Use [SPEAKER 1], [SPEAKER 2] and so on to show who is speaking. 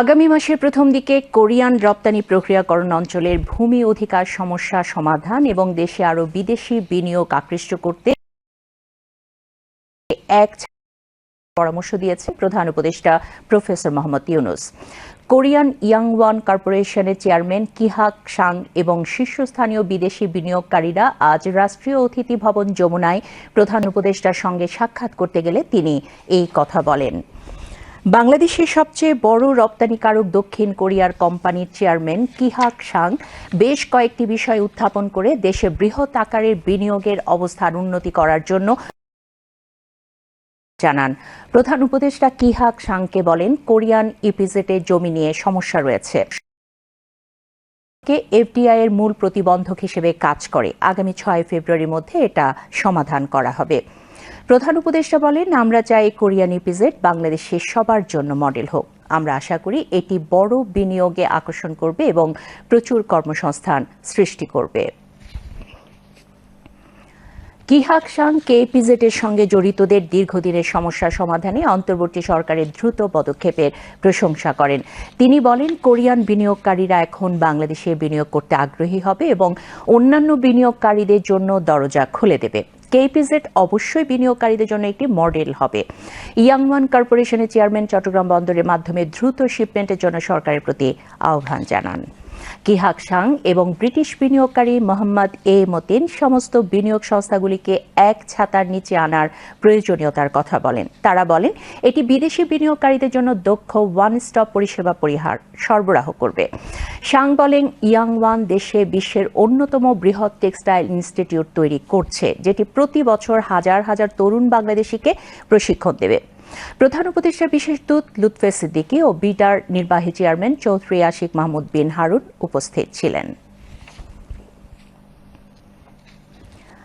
[SPEAKER 1] আগামী মাসের প্রথম দিকে কোরিয়ান রপ্তানি প্রক্রিয়াকরণ অঞ্চলের ভূমি অধিকার সমস্যা সমাধান এবং দেশে আরও বিদেশি বিনিয়োগ আকৃষ্ট করতে এক পরামর্শ দিয়েছে প্রধান উপদেষ্টা প্রফেসর মোহাম্মদ ইউনুস। কোরিয়ান ইয়াংওয়ান কর্পোরেশনের চেয়ারম্যান কিহাক সাং এবং শীর্ষস্থানীয় বিদেশি বিনিয়োগকারীরা আজ রাষ্ট্রীয় অতিথি ভবন যমুনায় প্রধান উপদেষ্টার সঙ্গে সাক্ষাৎ করতে গেলে তিনি এই কথা বলেন। বাংলাদেশের সবচেয়ে বড় রপ্তানিকারক দক্ষিণ কোরিয়ার কোম্পানির চেয়ারম্যান কিহাক সাং বেশ কয়েকটি বিষয় উত্থাপন করে দেশে বৃহৎ আকারের বিনিয়োগের অবস্থার উন্নতি করার জন্য জানান। প্রধান উপদেষ্টা কিহাক সাংকে বলেন, কোরিয়ান ইপিজেটে জমি নিয়ে সমস্যা রয়েছে। এফডিআই এর মূল প্রতিবন্ধক হিসেবে কাজ করে। আগামী ছয় ফেব্রুয়ারির মধ্যে এটা সমাধান করা হবে। প্রধান উপদেষ্টা বলেন, আমরা চাই কোরিয়ান ইপিজেড বাংলাদেশের সবার জন্য মডেল হোক। আমরা আশা করি এটি বড় বিনিয়োগে আকর্ষণ করবে এবং প্রচুর কর্মসংস্থান সৃষ্টি করবে। কিহাক সাং কেপিজেটের সঙ্গে জড়িতদের দীর্ঘদিনের সমস্যা সমাধানে অন্তর্বর্তী সরকারের দ্রুত পদক্ষেপের প্রশংসা করেন। তিনি বলেন, কোরিয়ান বিনিয়োগকারীরা এখন বাংলাদেশে বিনিয়োগ করতে আগ্রহী হবে এবং অন্যান্য বিনিয়োগকারীদের জন্য দরজা খুলে দেবে। কেপিজেড অবশ্যই বিনিয়োগকারীদের জন্য একটি মডেল হবে। ইয়াংওয়ান কর্পোরেশনের চেয়ারম্যান চট্টগ্রাম বন্দরের মাধ্যমে দ্রুত শিপমেন্টের জন্য সরকারের প্রতি আহ্বান জানান। কিহাক সাং এবং ব্রিটিশ বিনিয়োগকারী মোহাম্মদ এ মতিন সমস্ত বিনিয়োগ সংস্থাগুলিকে এক ছাতার নিচে আনার প্রয়োজনীয়তার কথা বলেন। তারা বলেন, এটি বিদেশি বিনিয়োগকারীদের জন্য দক্ষ ওয়ান স্টপ পরিষেবা পরিহার সরবরাহ করবে। সাং বলেন ইয়াংওয়ান দেশে বিশ্বের অন্যতম বৃহৎ টেক্সটাইল ইনস্টিটিউট তৈরি করছে, যেটি প্রতি বছর হাজার হাজার তরুণ বাংলাদেশিকে প্রশিক্ষণ দেবে। প্রধান উপদেষ্টা বিশেষ দূত লুৎফে সিদ্দিকী ও বিটার নির্বাহী চেয়ারম্যান চৌধুরী আশিক মাহমুদ বিন হারুন উপস্থিত ছিলেন।